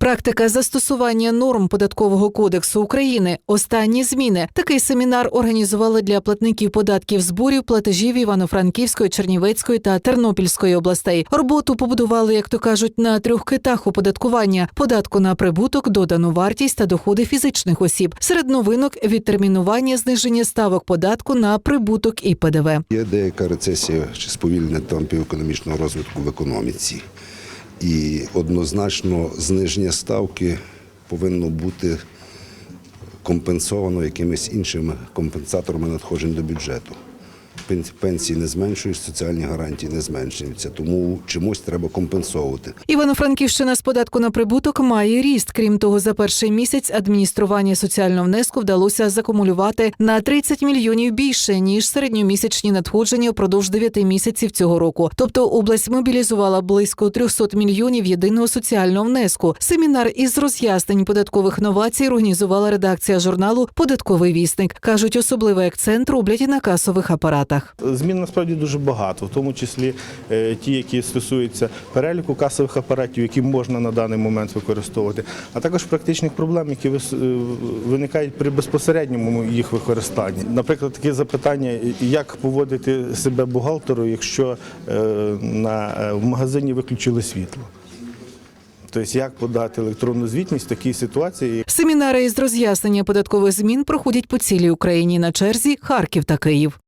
Практика застосування норм податкового кодексу України. Останні зміни. Такий семінар організували для платників податків зборів, платежів Івано-Франківської, Чернівецької та Тернопільської областей. Роботу побудували, як то кажуть, на трьох китах оподаткування: податку на прибуток, додану вартість та доходи фізичних осіб. Серед новинок відтермінування зниження ставок податку на прибуток і ПДВ. Є деяка рецесія чи сповільнення темпів економічного розвитку в економіці. І однозначно зниження ставки повинно бути компенсовано якимись іншими компенсаторами надходжень до бюджету. Пен- Пенсії не зменшують, соціальні гарантії не зменшуються, тому чомусь треба компенсовувати. Івано-Франківщина з податку на прибуток має ріст. Крім того, за перший місяць адміністрування соціального внеску вдалося закумулювати на 30 мільйонів більше ніж середньомісячні надходження впродовж 9 місяців цього року. Тобто область мобілізувала близько 300 мільйонів єдиного соціального внеску. Семінар із роз'яснень податкових новацій організувала редакція журналу Податковий вісник. кажуть, особливий акцент роблять і на касових апаратах. Змін насправді дуже багато, в тому числі е, ті, які стосуються переліку касових апаратів, які можна на даний момент використовувати, а також практичних проблем, які е, виникають при безпосередньому їх використанні. Наприклад, таке запитання, як поводити себе бухгалтеру, якщо на, е, в магазині виключили світло. Тобто, як подати електронну звітність в такій ситуації, Семінари із роз'яснення податкових змін проходять по цілій Україні на черзі Харків та Київ.